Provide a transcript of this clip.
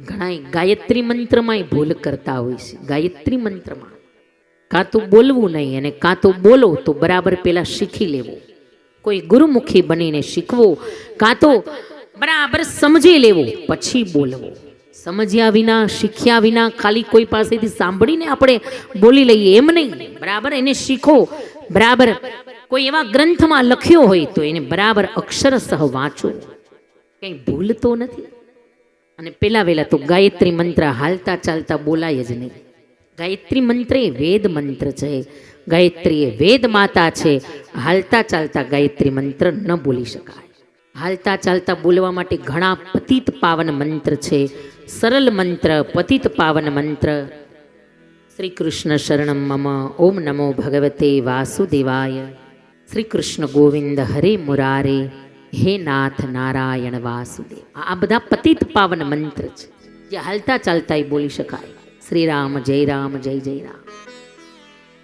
ઘણા ગાયત્રી મંત્રમાંય ભૂલ કરતા હોય છે. ગાયત્રી મંત્રમાં કાં તો બોલવું નહીં અને કાં તો બોલો તો બરાબર પેલા શીખી લેવું. કોઈ ગુરુમુખી બનીને શીખવું, કાં તો બરાબર સમજી લેવું, પછી બોલવું. સમજ્યા વિના, શીખ્યા વિના ખાલી કોઈ પાસેથી સાંભળીને આપણે બોલી લઈએ એમ નહીં. બરાબર, એને શીખો. બરાબર, કોઈ એવા ગ્રંથમાં લખ્યો હોય તો એને બરાબર અક્ષરસહ વાંચો. કંઈ ભૂલ તો નથી? અને પેલા વેલા તો ગાયત્રી મંત્ર હાલતા ચાલતા બોલાય જ નહીં. ગાયત્રી મંત્ર એ વેદ મંત્ર છે. ગાયત્રી એ વેદ માતા છે. હાલતા ચાલતા ગાયત્રી મંત્ર ન બોલી શકાય. હાલતા ચાલતા બોલવા માટે ઘણા પતિત પાવન મંત્ર છે. સરળ મંત્ર, પતિત પાવન મંત્ર. શ્રી કૃષ્ણ શરણમ મમ. ઓમ નમો ભગવતે વાસુદેવાય. શ્રી કૃષ્ણ ગોવિંદ હરે મુરારે. હે નાથ નારાયણ વાસુદેવ. આ બધા પતિત પાવન મંત્ર છે. જે હાલતા ચાલતા બોલી શકાય. શ્રી રામ જય રામ જય જય રામ.